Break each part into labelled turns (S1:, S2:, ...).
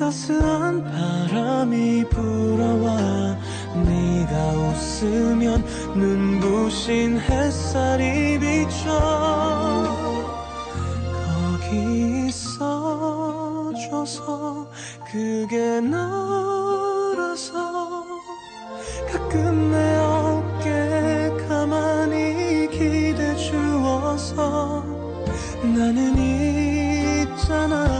S1: 따스한 바람이 불어와 네가 웃으면 눈부신 햇살이 비춰 거기 있어줘서 그게 너라서 가끔 내 어깨 가만히 기대 주어서 나는 있잖아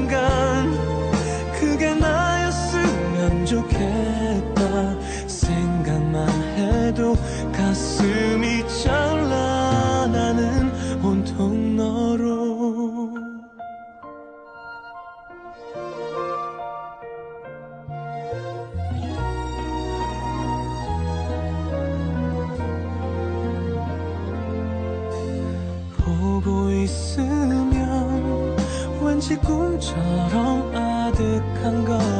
S1: 해도 가슴이 나는 온통 너로. 보고 있으면 왠지 꿈처럼 아득한 것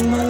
S1: 정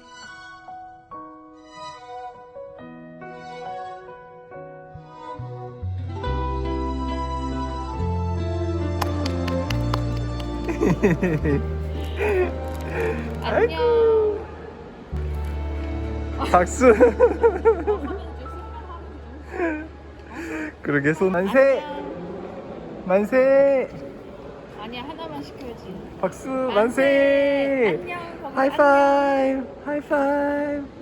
S2: 안녕.
S3: 박수. 그러게 손 만세. 만세.
S2: 아니야 하나만 시켜야지.
S3: 박수 만세.
S2: 안녕.
S3: 하이파이브. 하이파이브.